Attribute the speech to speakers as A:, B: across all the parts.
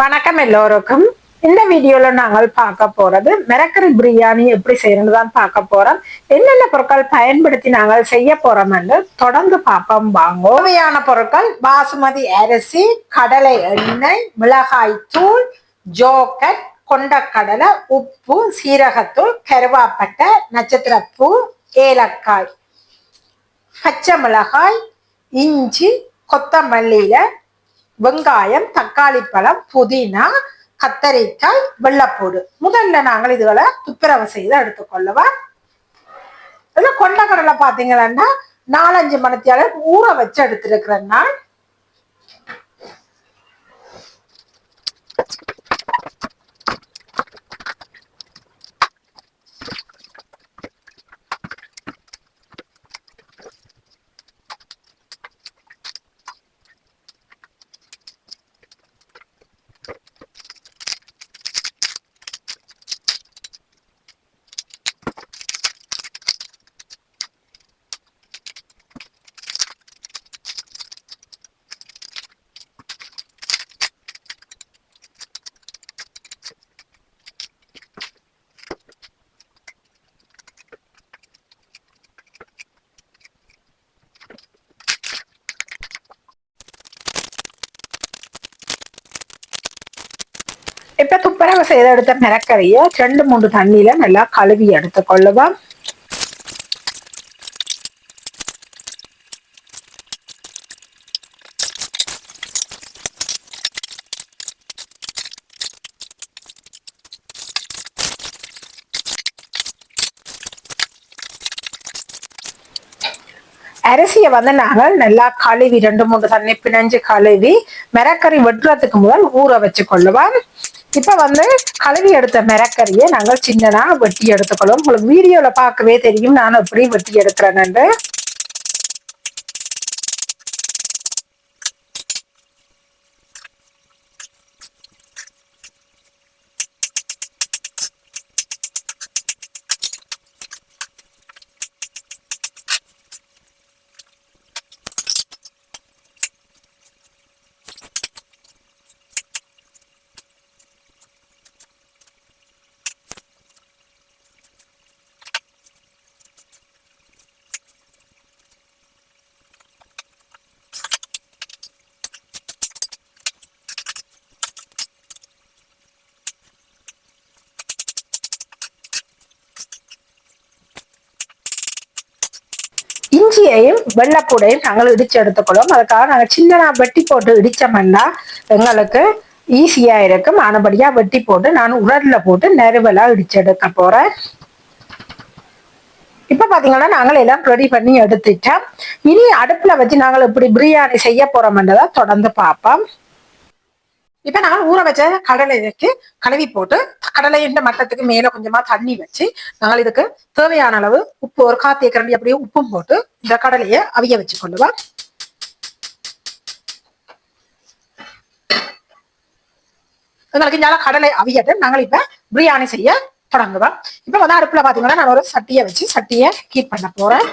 A: வணக்கம் எல்லோருக்கும். இந்த வீடியோல நாங்கள் பார்க்க போறது மிரக்கரி பிரியாணி எப்படி செய்யறது தான் பார்க்க போறோம். என்னென்ன பொருட்கள் பயன்படுத்தி நாங்கள் செய்ய போறோம் என்று தொடர்ந்து பார்ப்போம். வாங்க. தேவையான பொருட்கள் பாசுமதி அரிசி கடலை எண்ணெய் மிளகாய் தூள் ஜோக்கட் கொண்டக்கடலை உப்பு சீரகத்தூள் கருவாப்பட்டை நட்சத்திரப்பூ ஏலக்காய் பச்சை மிளகாய் இஞ்சி கொத்தமல்லியில வெங்காயம் தக்காளி பழம் புதினா கத்தரிக்காய் வெள்ளப்பூடு முதல்ல நாங்கள் இதுகளை துப்புரவு செய்து எடுத்துக்கொள்ளுவோம் இதுல கொண்டக்கடலை பார்த்தீங்கன்னா நாலஞ்சு மணித்தியால ஊற வச்சு எடுத்திருக்கிறேன் நான் இப்ப எடுத்த மிரக்கறிய ரெண்டு மூணு தண்ணியில நல்லா கழுவி எடுத்துக்கொள்ளுவோம் அரிசியை வந்து நாங்கள் நல்லா கழுவி ரெண்டு மூன்று தண்ணி பிணைஞ்சு கழுவி மிரக்கறி வெட்டுறதுக்கு முதல் ஊற வச்சு கொள்ளுவோம் இப்ப வந்து கழுவி எடுத்த மிரக்கறியை நாங்கள் சின்னதா வெட்டி எடுத்துக்கொள்வோம். உங்களுக்கு வீடியோல பார்க்கவே தெரியும். நான் எப்படி வெட்டி எடுக்கிறேன்னு இஞ்சியையும் வெள்ளப்பூடையும் நாங்கள் இடிச்சு எடுத்துக்கொள்வோம். அதுக்காக நாங்கள் சின்னதா வெட்டி போட்டு இடிச்சோம்னா எங்களுக்கு ஈஸியா இருக்கும். ஆனபடியா வெட்டி போட்டு நான் உரல்ல போட்டு நெருவலா இடிச்சு எடுக்க போறேன். இப்ப பாத்தீங்கன்னா நாங்கள் எல்லாம் ரெடி பண்ணி எடுத்துட்டோம். இனி அடுப்புல வச்சு நாங்கள் இப்படி பிரியாணி செய்ய போறோம்ன்றதை தொடர்ந்து பார்ப்போம். இப்ப நாங்கள் ஊற வச்ச கடலைக்கு கழுவி போட்டு கடலை மட்டத்துக்கு மேல கொஞ்சமா தண்ணி வச்சு நாங்கள் இதுக்கு தேவையான அளவு உப்பு ஒரு காத்திய கரண்டி அப்படியே உப்பும் போட்டு இந்த கடலையை அவிய வச்சு கொள்ளுவோம் எங்களுக்கு இந்தால கடலை அவியட்டு நாங்கள் இப்ப பிரியாணி செய்ய தொடங்குவோம். இப்ப வந்து அடுப்புல பாத்தீங்கன்னா நான் ஒரு சட்டியை வச்சு சட்டியை ஹீட் பண்ண போறேன்.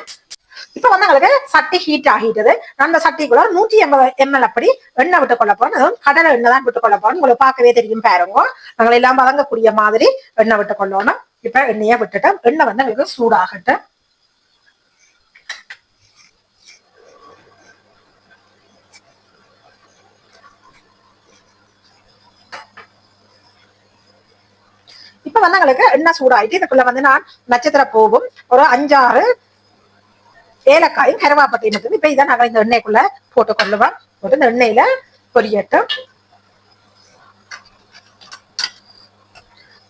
A: இப்ப வந்து எங்களுக்கு சட்டி ஹீட் ஆகிட்டது. அந்த சட்டிக்குள்ள நூற்றி எண்பது எம்எல் அப்படி எண்ணெய் விட்டு கொள்ள போறோம். அதுவும் கடலை எண்ணெய் தான் விட்டு கொள்ள போறோம். உங்களுக்கு பார்க்கவே தெரியும் பாருங்க. நாங்கள் எல்லாம் வழங்கக்கூடிய மாதிரி எண்ணெய் விட்டு கொள்ளணும் இப்ப எண்ணெயை விட்டுட்டோம் எண்ணெய் வந்து எங்களுக்கு சூடாகட்டும். இப்ப வந்து எங்களுக்கு எண்ணெய் சூடாயிட்டு இதுக்குள்ள வந்து நான் நட்சத்திர பூவும் ஒரு அஞ்சாறு ஏலக்காயும் கருவாப்பட்டையும் இருக்குது இப்ப இதை நாங்கள் இந்த எண்ணெய்க்குள்ள போட்டு கொள்ளுவோம். போட்டு இந்த எண்ணெயில பொரியட்டும்.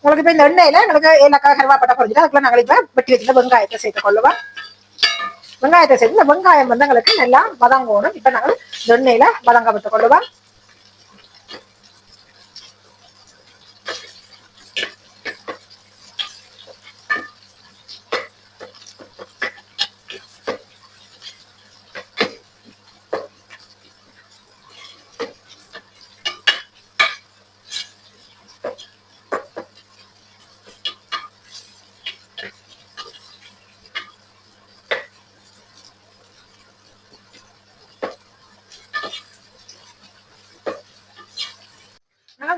A: உங்களுக்கு இப்ப இந்த எண்ணெயில எங்களுக்கு ஏலக்காய் கருவாப்பட்டை பொரிஞ்சிட்டு அதுக்குள்ள நாங்கள் இப்ப வெட்டி வச்சுட்டு வெங்காயத்தை சேர்த்து கொள்ளுவோம். வெங்காயத்தை சேர்த்து இந்த வெங்காயம் வந்து எங்களுக்கு நல்லா வதங்கணும். இப்ப நாங்கள் இந்த எண்ணெயில வதங்க விட்டு கொள்ளுவோம்.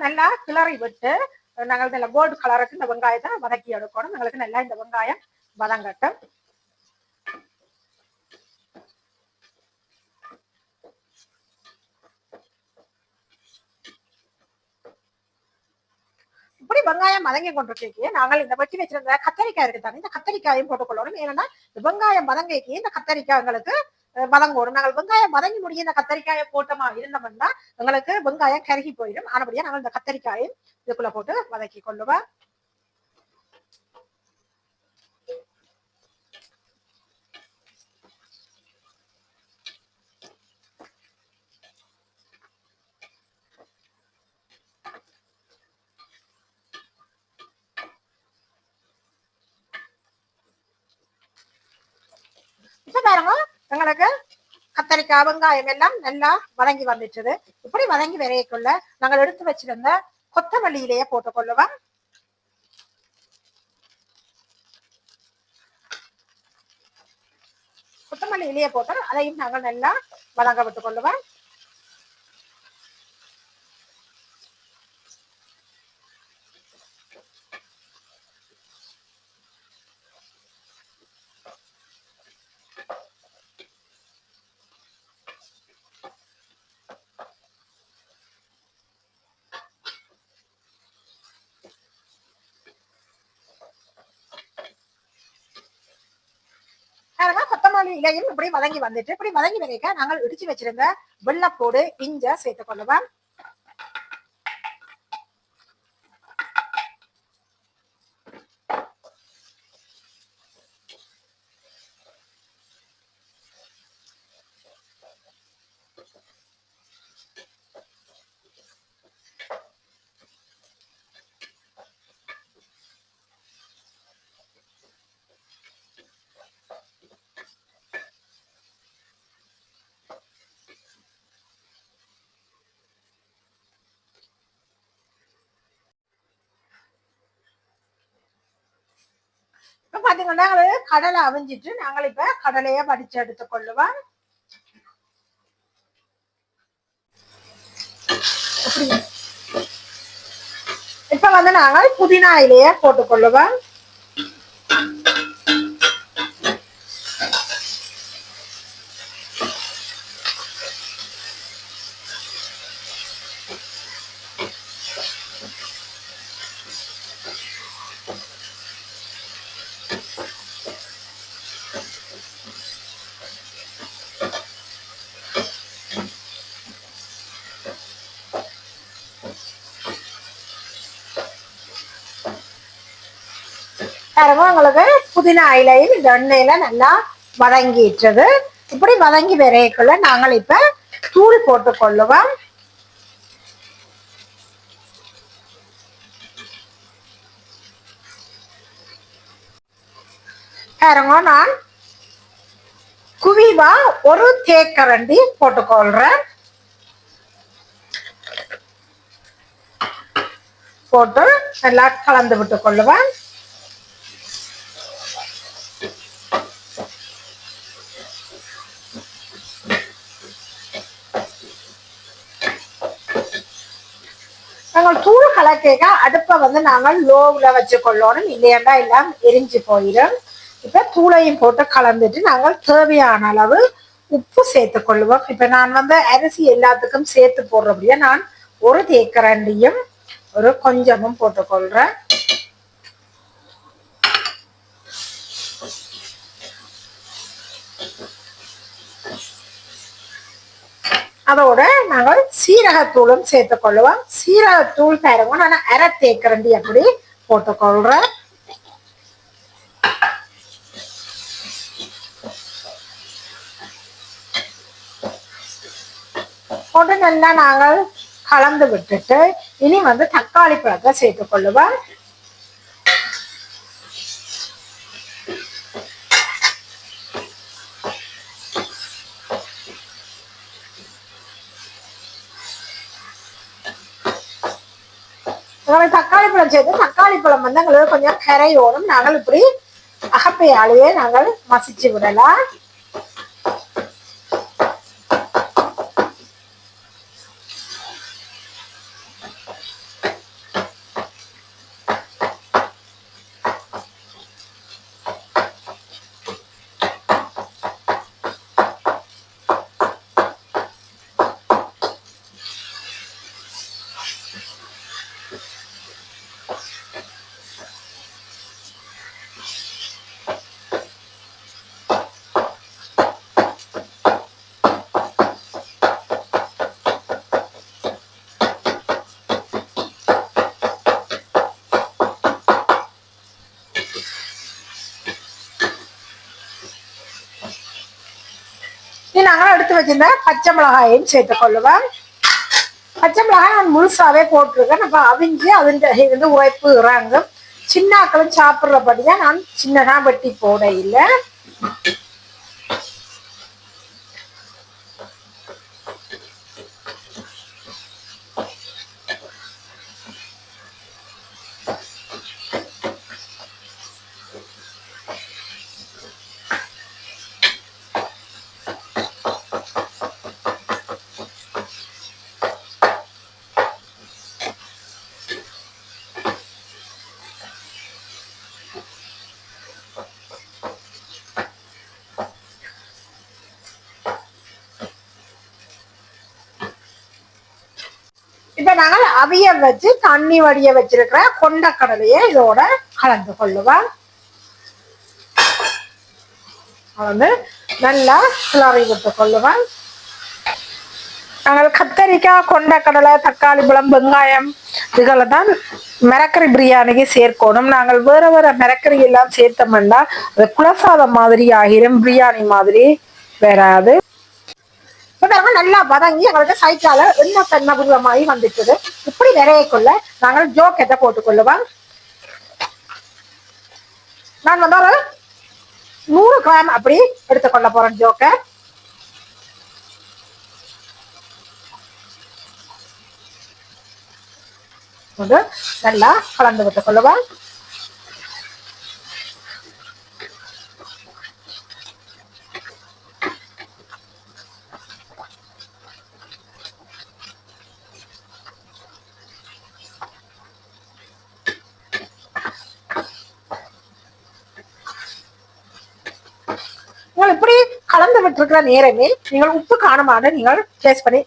A: நல்லா கிளறி விட்டு நாங்கள் நல்ல கோல்டு கலருக்கு இந்த வெங்காயத்தை வதக்கி எடுக்கணும். எங்களுக்கு நல்லா இந்த வெங்காயம் வதங்கட்டும். இப்படி வெங்காயம் வதங்கி கொண்டிருக்கே நாங்கள் இந்த வெட்டி வச்சிருந்த கத்தரிக்காய் இருக்கு தானே இந்த கத்தரிக்காயும் போட்டுக்கொள்ளணும். ஏன்னா இந்த வெங்காயம் வதங்கிக்கு இந்த கத்தரிக்காய் எங்களுக்கு அஹ், வதங்கணும் நாங்கள் வெங்காயம் வதங்கி முடிய இந்த கத்தரிக்காயை போட்டோமா இருந்தோம்னா எங்களுக்கு வெங்காயம் கருகி போயிடும். ஆனபடியா நாங்கள் இந்த கத்தரிக்காயும் இதுக்குள்ள போட்டு வதக்கி கொள்ளுவோம் இப்ப பாருங்க எங்களுக்கு கத்தரிக்காய் வெங்காயம் எல்லாம் நல்லா வதங்கி வந்துட்டது. இப்படி வதங்கி விரையக்குள்ள நாங்கள் எடுத்து வச்சிருந்த கொத்தமல்லியிலேயே போட்டுக்கொள்ளுவோம். கொத்தமல்லி இலையை போட்டு அதையும் நாங்கள் நல்லா வதங்க விட்டுக் கொள்ளுவோம் பாருங்க கொத்தமல்லி இலையும் இப்படி வதங்கி வந்துட்டு இப்படி வதங்கி வரைக்க நாங்கள் இடிச்சு வச்சிருந்த வெள்ளப்போடு இஞ்ச சேர்த்துக் கொள்ளுவோம் இப்ப பாத்தீங்கன்னா கடலை அவிஞ்சிட்டு நாங்கள் இப்ப கடலைய வடிச்சு எடுத்துக் கொள்ளுவோம். இப்ப வந்து நாங்கள் புதினா இலைய போட்டுக்கொள்ளுவோம் பாருங்க உங்களுக்கு புதினா இலையும் இந்த எண்ணெயில் நல்லா வதங்கிட்டுது இப்படி வதங்கி விரையக்குள்ள நாங்கள் இப்ப தூள் போட்டு கொள்ளுவோம். பாருங்க நான் குவிவா ஒரு தேக்கரண்டி போட்டுக்கொள்றேன் போட்டு நல்லா கலந்து விட்டு கொள்ளுவேன். நாங்கள் தூள் கலக்கேக்க அடுப்பை வந்து நாங்கள் லோவில் வச்சு கொள்ளணும் இல்லையாண்டா எல்லாம் எரிஞ்சு போயிடும் இப்போ தூளையும் போட்டு கலந்துட்டு நாங்கள் தேவையான அளவு உப்பு சேர்த்து கொள்ளுவோம். இப்போ நான் வந்து அரிசி எல்லாத்துக்கும் சேர்த்து போடுறபடியா நான் ஒரு தேக்கரண்டியும் ஒரு கொஞ்சமும் போட்டுக்கொள்கிறேன் அதோட நாங்கள் சீரகத்தூளும் சேர்த்துக்கொள்ளுவோம் சீரகத்தூள் பாருங்க நான் அரை தேக்கரண்டி அப்படி போட்டுக்கொள்றேன் போட்டு நல்லா நாங்கள் கலந்து விட்டுட்டு இனி வந்து தக்காளி பழத்தை சேர்த்துக் கொள்ளுவோம் தக்காளி பழம் சேர்த்து தக்காளி பழம் வந்து எங்களுக்கு கொஞ்சம் கரையோடும் நாங்கள் இப்படி அகப்பையாலேயே நாங்கள் மசிச்சு விடலாம். எடுத்து வச்சிருந்த பச்சை மிளகாயையும் சேர்த்து கொள்ளுவேன். பச்சை மிளகாய் நான் முழுசாவே போட்டிருக்கேன். நம்ம அவிஞ்சு அவிஞ்ச இருந்து உழைப்பு இறங்கும். சின்னாக்களும் சாப்பிட்றபடியா நான் சின்னதா வெட்டி போட இல்லை. நாங்கள் அவிய வச்சு தண்ணி வடிய வச்சிருக்கிற கொண்டக்கடலையை இதோட கலந்து கொள்ளுவோம் வந்து நல்லா கிளறி விட்டு கொள்ளுவேன். நாங்கள் கத்தரிக்காய் கொண்டக்கடலை தக்காளி பழம் வெங்காயம் இதுகளை தான் மிரக்கறி பிரியாணிக்கு சேர்க்கணும். நாங்கள் வேற வேற மிரக்கறி எல்லாம் சேர்த்தோம்னா அது குலசாதம் மாதிரி ஆகிரும் பிரியாணி மாதிரி வராது. இப்ப நல்லா வதங்கி எங்களுக்கு சைக்கால என்ன தென்னபுரமாயி வந்துட்டுது இப்படி விரையக்குள்ள நாங்கள் ஜோக்கெட்டை போட்டுக்கொள்ளுவோம். நான் வந்து ஒரு நூறு கிராம் அப்படி எடுத்துக்கொள்ள போறேன் ஜோக்கை. நல்லா கலந்து விட்டுக் கொள்ளுவேன் நீங்கள் இப்படி திட்டமிட்டிருக்கிற நேரமே நீங்கள் உப்பு காணுமான்னு நீங்கள் டேஸ்ட் பண்ணி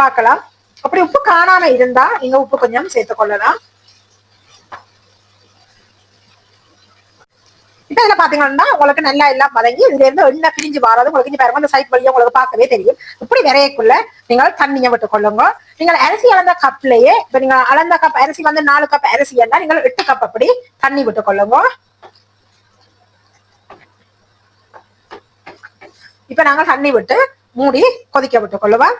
A: பார்க்கலாம். அப்படி உப்பு காணாம இருந்தா நீங்க உப்பு கொஞ்சம் சேர்த்துக் கொள்ளலாம். இப்ப இதுல பாத்தீங்கன்னா உங்களுக்கு நல்லா எல்லாம் பதங்கி இதுல இருந்து எண்ணெய் பிரிஞ்சு வராது. உங்களுக்கு இங்கே பாருங்க அந்த சைட் வழியாக உங்களுக்கு பார்க்கவே தெரியும். இப்படி விரையக்குள்ள நீங்கள் தண்ணியை விட்டு கொள்ளுங்க. நீங்கள் அரிசி அளந்த கப்லயே இப்போ நீங்கள் அளந்த கப் அரிசி வந்து நாலு கப் அரிசி எல்லாம் நீங்கள் எட்டு கப் அப்படி தண்ணி விட்டு இப்ப நாங்க தண்ணி விட்டு மூடி கொதிக்க விட்டு கொள்ளுவோம்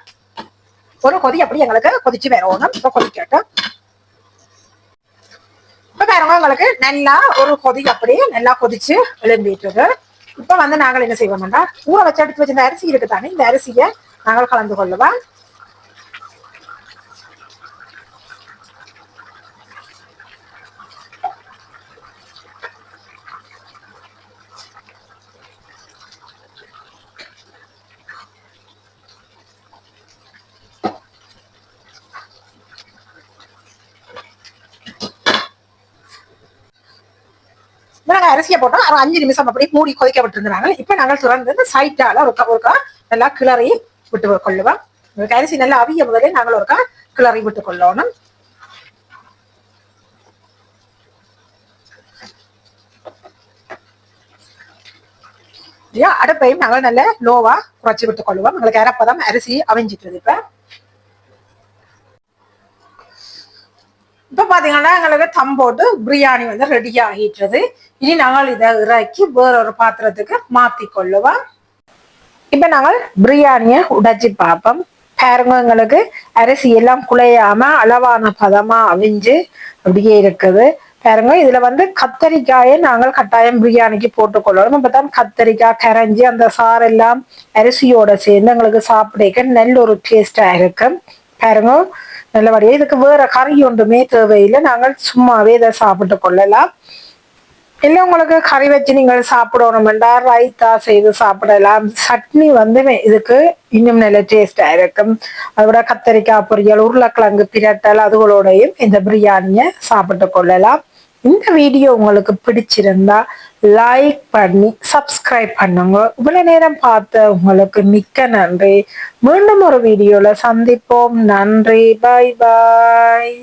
A: ஒரு கொதி அப்படி எங்களுக்கு கொதிச்சு வரணும். இப்ப கொதிக்கட்டும். இப்ப பாருங்க உங்களுக்கு நல்லா ஒரு கொதி அப்படி நல்லா கொதிச்சு எழும்பிட்டு இப்ப வந்து நாங்கள் என்ன செய்வோம்னா ஊற வச்சு எடுத்து வச்சிருந்த அரிசி இருக்குதானே இந்த அரிசியை நாங்கள் கலந்து கொள்ளுவோம். அரிசியை போட்டோம். ஒரு அஞ்சு நிமிஷம் அப்படி மூடி கொதிக்க விட்டுருந்தாங்க இப்போ நாங்கள் திறந்து சைட்டால ஒருக்கா ஒருக்கா நல்லா கிளறி விட்டு கொள்ளுவோம். அரிசி நல்லா அவிய முதலே நாங்கள் ஒருக்கா கிளறி விட்டு கொள்ளணும். அடுப்பையும் நாங்கள் நல்ல லோவா குறைச்சி விட்டு கொள்ளுவோம். எங்களுக்கு அரைப்பதம் அரிசி அவிஞ்சிட்டு இப்ப. இப்போ பாத்தீங்கன்னா எங்களுக்கு தம் போட்டு பிரியாணி வந்து ரெடி ஆகிட்டுறது இனி நாங்கள் இதை இறக்கி வேறொரு பாத்திரத்துக்கு மாத்தி கொள்ளுவோம். இப்ப நாங்கள் பிரியாணியை உடைச்சி பார்ப்போம். பாருங்க எங்களுக்கு அரிசி எல்லாம் குழையாம அளவான பதமா அவிஞ்சு அப்படியே இருக்குது. பாருங்க இதுல வந்து கத்தரிக்காயை நாங்கள் கட்டாயம் பிரியாணிக்கு போட்டுக்கொள்ளணும் இப்பதான் கத்தரிக்காய் கரைஞ்சி அந்த சாரெல்லாம் அரிசியோட சேர்ந்து எங்களுக்கு சாப்பிடக்க நல்ல ஒரு டேஸ்டா இருக்கும் பாருங்க நல்லபடியா இதுக்கு வேற கறி ஒன்றுமே தேவையில்லை. நாங்கள் சும்மாவே இதை சாப்பிட்டு கொள்ளலாம். இல்லை உங்களுக்கு கறி வச்சு நீங்கள் சாப்பிடணுமெண்டா ரைத்தா செய்து சாப்பிடலாம். சட்னி வந்து இதுக்கு இன்னும் நல்ல டேஸ்டா இருக்கும். அதோட கத்தரிக்காய் பொரியல் உருளைக்கிழங்கு பிரட்டல் அதுகளோடையும் இந்த பிரியாணியை சாப்பிட்டு கொள்ளலாம். இந்த வீடியோ உங்களுக்கு பிடிச்சிருந்தா லைக் பண்ணி சப்ஸ்கிரைப் பண்ணுங்க. இவ்வளவு நேரம் பார்த்த உங்களுக்கு மிக்க நன்றி. மீண்டும் ஒரு வீடியோல சந்திப்போம். நன்றி. பாய் பாய்